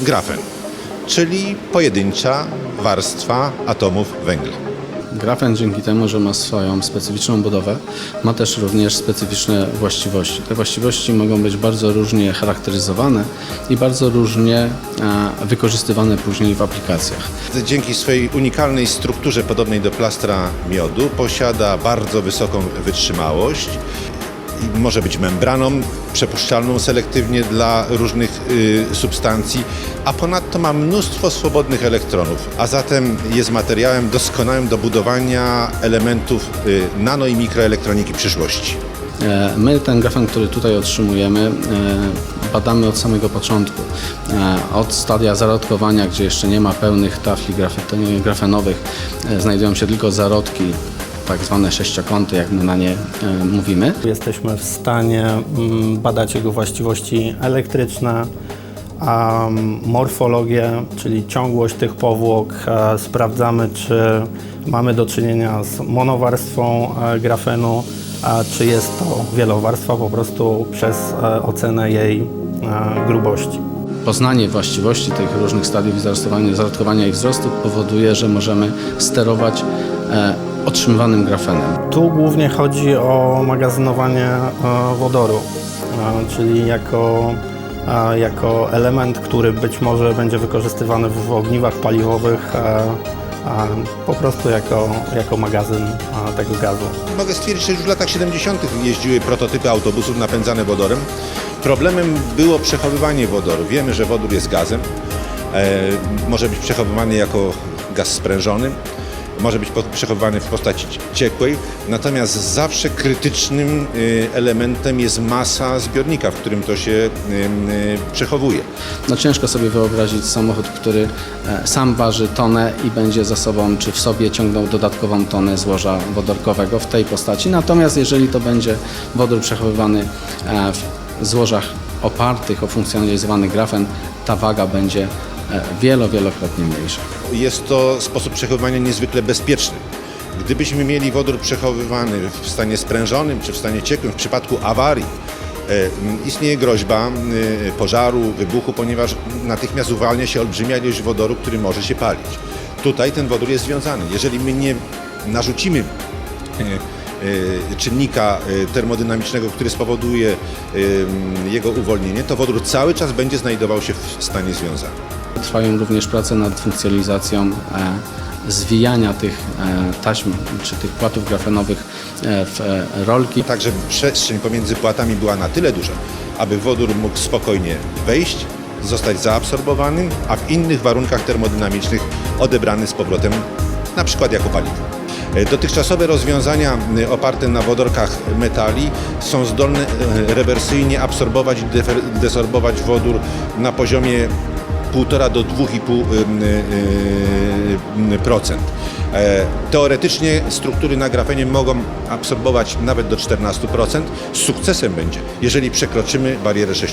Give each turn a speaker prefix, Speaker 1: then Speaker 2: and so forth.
Speaker 1: grafen, czyli pojedyncza warstwa atomów węgla.
Speaker 2: Grafen dzięki temu, że ma swoją specyficzną budowę, ma też również specyficzne właściwości. Te właściwości mogą być bardzo różnie charakteryzowane i bardzo różnie e, wykorzystywane później w aplikacjach.
Speaker 1: Dzięki swojej unikalnej strukturze podobnej do plastra miodu posiada bardzo wysoką wytrzymałość może być membraną przepuszczalną selektywnie dla różnych y, substancji, a ponadto ma mnóstwo swobodnych elektronów, a zatem jest materiałem doskonałym do budowania elementów y, nano i mikroelektroniki przyszłości.
Speaker 2: E, My ten grafen, który tutaj otrzymujemy, e, badamy od samego początku. E, Od stadia zarodkowania, gdzie jeszcze nie ma pełnych tafli grafenowych, znajdują się tylko zarodki, tak zwane sześciokąty, jak my na nie e, mówimy.
Speaker 3: Jesteśmy w stanie mm, badać jego właściwości elektryczne, a mm, morfologię, czyli ciągłość tych powłok. e, Sprawdzamy, czy mamy do czynienia z monowarstwą e, grafenu, a czy jest to wielowarstwa po prostu przez e, ocenę jej e, grubości.
Speaker 2: Poznanie właściwości tych różnych stadiów zarodkowania, zarodkowania i wzrostu powoduje, że możemy sterować e, otrzymywanym grafenem.
Speaker 3: Tu głównie chodzi o magazynowanie e, wodoru, e, czyli jako, e, jako element, który być może będzie wykorzystywany w ogniwach paliwowych, po prostu jako, jako magazyn tego gazu.
Speaker 1: Mogę stwierdzić, że już w latach 70. jeździły prototypy autobusów napędzane wodorem. Problemem było przechowywanie wodoru. Wiemy, że wodór jest gazem. E, może być przechowywany jako gaz sprężony. Może być przechowywany w postaci ciekłej. Natomiast zawsze krytycznym y, elementem jest masa zbiornika, w którym to się y, y, przechowuje.
Speaker 2: No ciężko sobie wyobrazić samochód, który e, sam waży tonę i będzie za sobą, czy w sobie ciągnął dodatkową tonę złoża wodorkowego w tej postaci. Natomiast jeżeli to będzie wodór przechowywany e, w złożach opartych o funkcjonalizowany grafen, ta waga będzie wielo, wielokrotnie mniejsza.
Speaker 1: Jest to sposób przechowywania niezwykle bezpieczny. Gdybyśmy mieli wodór przechowywany w stanie sprężonym czy w stanie ciekłym, w przypadku awarii, e, istnieje groźba m, pożaru, wybuchu, ponieważ natychmiast uwalnia się olbrzymia ilość wodoru, który może się palić. Tutaj ten wodór jest związany. Jeżeli my nie narzucimy e, e, czynnika e, termodynamicznego, który spowoduje e, jego uwolnienie, to wodór cały czas będzie znajdował się w stanie związanym.
Speaker 2: Trwają również prace nad funkcjonalizacją e, zwijania tych e, taśm czy tych płatów grafenowych e, w rolki.
Speaker 1: tak żeby przestrzeń pomiędzy płatami była na tyle duża, aby wodór mógł spokojnie wejść, zostać zaabsorbowany, a w innych warunkach termodynamicznych odebrany z powrotem, na przykład jako paliwo. Dotychczasowe rozwiązania oparte na wodorkach metali są zdolne rewersyjnie absorbować i desorbować wodór na poziomie 1,5 do 2,5%. E, Teoretycznie struktury na grafenie mogą absorbować nawet do 14%. Z sukcesem będzie, jeżeli przekroczymy barierę 6%.